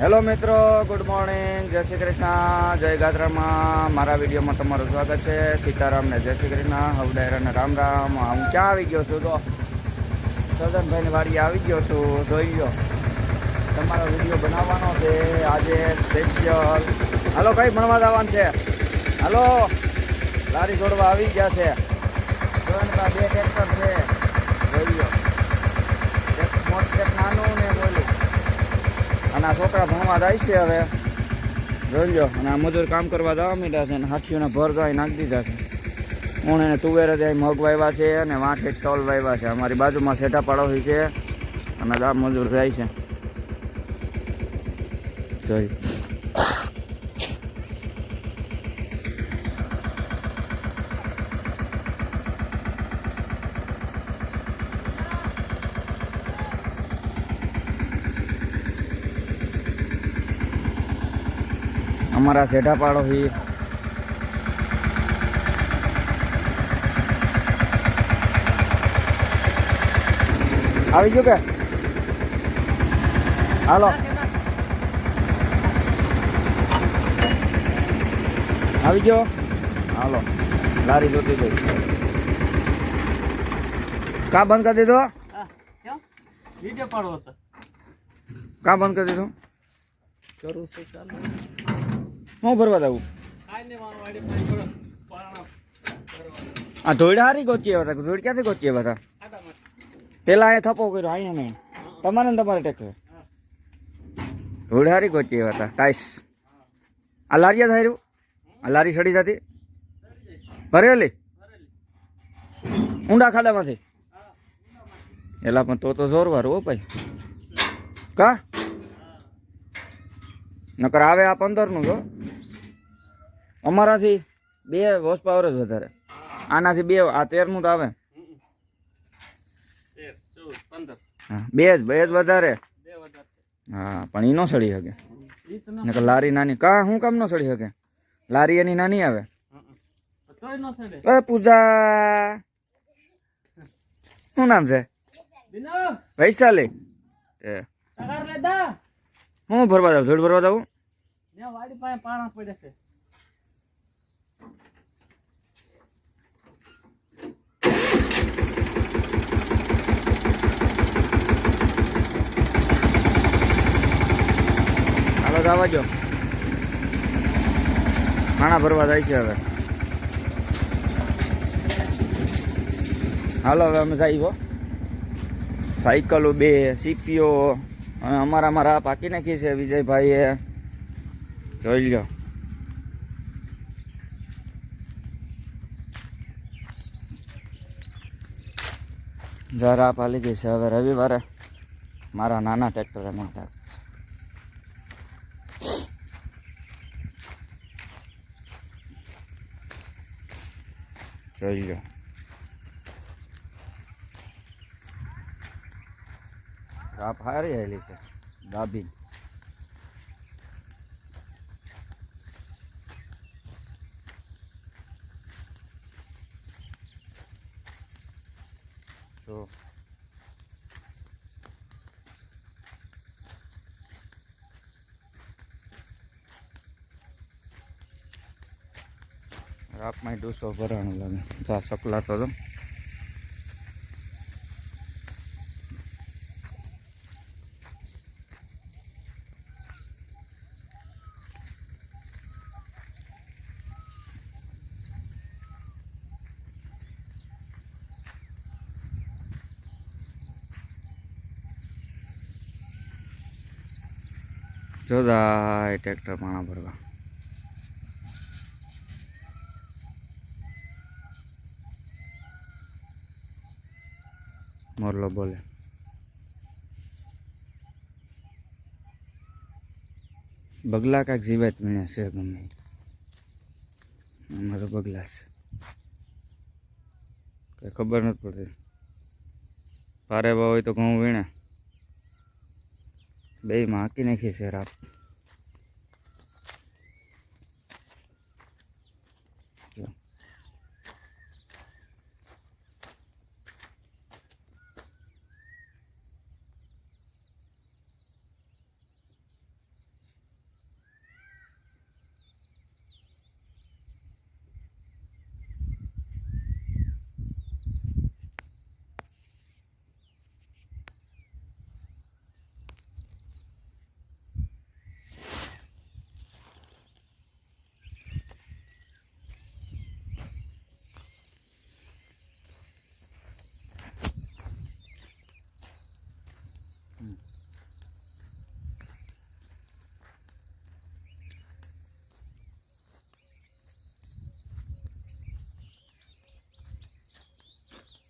Hello મિત્રો, good morning. જય શ્રી કૃષ્ણ. જય ગાત્રામાં મારા વિડીયોમાં તમારું સ્વાગત છે. સીતારામ ને જય શ્રી કૃષ્ણ. હવડાયરા ને રામ રામ. હું ક્યાં આવી ગયો છું તો? સદનભાઈની વાડી આવી ગયો છું. જોઈ ગયો તમારો વીડિયો બનાવવાનો છે. આજે સ્પેશિયલ હાલો કઈ ભણવા જવાનું છે. હાલો. લારી જોડવા આવી ગયા છે. બે ટ્રેક્ટર છે. જોઈ એક મોટું નાનું અને આ છોકરા ભણવા જાય છે હવે. લો અને આ મજૂર કામ કરવા જવા માંડ્યા છે અને હાથીઓના ભર જાય નાખી દીધા છે. હું એને તુવેર જાય મગ વાવ્યા છે અને વાંકે તલ વાવ્યા છે. અમારી બાજુમાં સેઠા પાડોશી છે અને દામ મજૂર જાય છે. જોઈ. અમારા સેઠા છે. આવી ગયું કે? હાલો. આવી ગયો? હાલો. લારી જોતી ગઈ. કા બંધ કરી દીધો? વીડિયો પાડવો હતો કા બંધ કરી દીધો? કરું છે ચાલો. હું ભરવા દઉં. આ ધોઈડા હારી ગોચી આવ્યા હતા ધોઈડ ક્યાંથી ગોચી આવ્યા હતા પેલા અહીંયા થપ્પો કર્યો અહીંયા નહીં. તમારે તમારે ટ્રેક્ટર ધોઈડ હારી ગોચી આવ્યા હતા ટાઈસ. આ લારીયા થાય રહ્યું આ લારી સડી જતી? ભરેલી? ઊંડા ખાડામાંથી? એલા, પણ તો તો જોરવાર હો ભાઈ. કા? નકર આવે આ પંદરનું જો અમારાથી બે હોર્સ પાવર જ વધારે. આનાથી બે આ તેરનું તો આવે. બે જ બે જ વધારે. હા પણ એ ન સડી શકે. નકર લારી નાની કા હું કામ ન સડી શકે? લારી એની નાની આવે. પૂજા! શું નામ છે? વૈશાલી. હું ભરવા જાઉં? ધૂળ ભરવા જાઉં? વાડી પાસે પાણા પડે છે. તો ખાણા ભરવા જાય છે હવે. હાલો, હવે અમે જઈએ સાયકલો બે સીપીઓ અને અમારા રાહ પાકી નાખી છે વિજયભાઈએ. જોઈ લો જરા પાલી ગઈ છે હવે રવિવારે. મારા નાના ટ્રેક્ટરે માટે જોઈ લો રાપ હારી આવેલી છે દાબી રાપમાં ડોસો ભરાણું લાગે જા સકલાતો તો જોદાય ટ્રેક્ટર પાણા ભરવા મોરલો બોલે બગલા કાંઈક જીવાત મીણ્યા છે ગમે. અમારો બગલા છે. કઈ ખબર નથી પડતી. પારે ભાવ હોય તો ઘઉં વીણે. બે માં હાંકી નાખી છે રાત.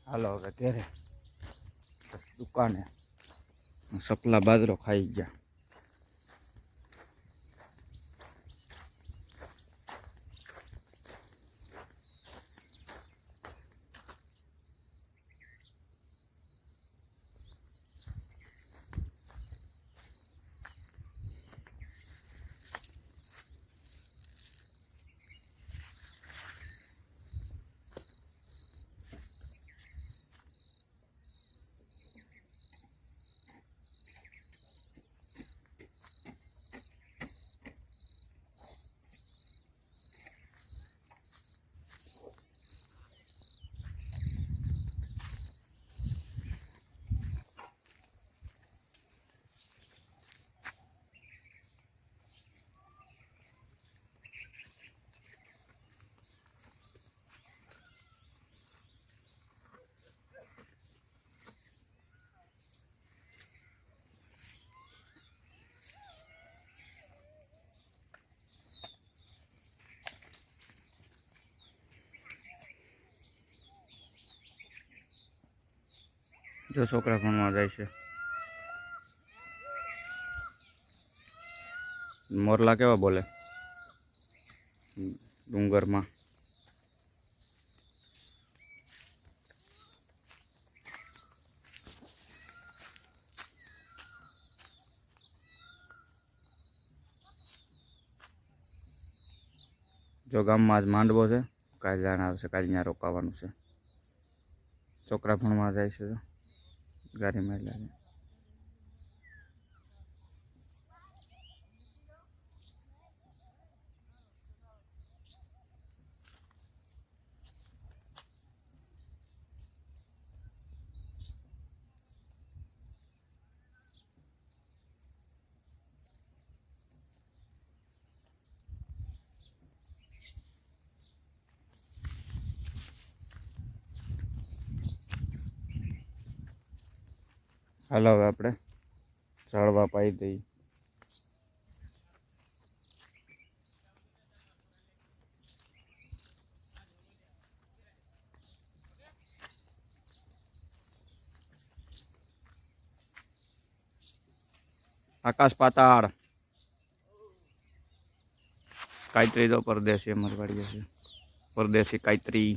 હાલો હવે ઘેરે. દુકાને. સપલા બાજરો ખાઈ ગયા. જો છોકરા ભણવા જાય છે. મોરલા કેવા બોલે? ડુંગરમાં. જો ગામમાં આજ માંડવો છે, કાલે જાણ આવશે કાલે ત્યાં રોકાવાનું છે. છોકરા ભણવા જાય છે. ગાડીમાં લાગે હાલો હવે આપણે ઝાડવા પાઈ દઈએ. આકાશ પાતાળ. કાયત્રી તો પરદેશી અમારી વાડીએ છે. પરદેશી કાયત્રી